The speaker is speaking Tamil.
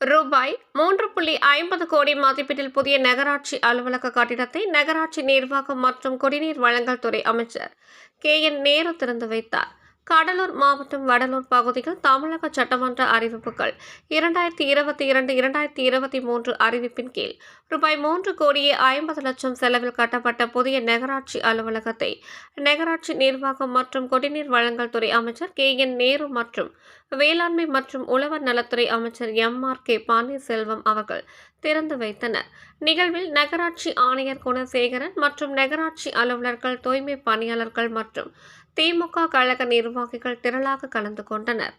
ரூபாய் மூன்று புள்ளி ஐம்பது கோடி மதிப்பீட்டில் புதிய நகராட்சி அலுவலக கட்டிடத்தை நகராட்சி நிர்வாகம் மற்றும் குடிநீர் வழங்கல் துறை அமைச்சர் கே என் நேரு திறந்து வைத்தார். கடலூர் மாவட்டம் வடலூர் பகுதியில் தமிழக சட்டமன்ற அறிவிப்புகள் இரண்டாயிரத்தி இருபத்தி இரண்டு இரண்டாயிரத்தி இருபத்தி மூன்று அறிவிப்பின் கீழ் ரூபாய் மூன்று கோடியே ஐம்பது லட்சம் செலவில் கட்டப்பட்ட புதிய நகராட்சி அலுவலகத்தை நகராட்சி நிர்வாகம் மற்றும் குடிநீர் வழங்கல் துறை அமைச்சர் கே என் நேரு மற்றும் வேளாண்மை மற்றும் உழவர் நலத்துறை அமைச்சர் எம் ஆர் கே பன்னீர்செல்வம் அவர்கள் திறந்து வைத்தனர். நிகழ்வில் நகராட்சி ஆணையர் குணசேகரன் மற்றும் நகராட்சி அலுவலர்கள் தூய்மை பணியாளர்கள் மற்றும் திமுக கழக நிர்வாகிகள் திரளாக கலந்து கொண்டனர்.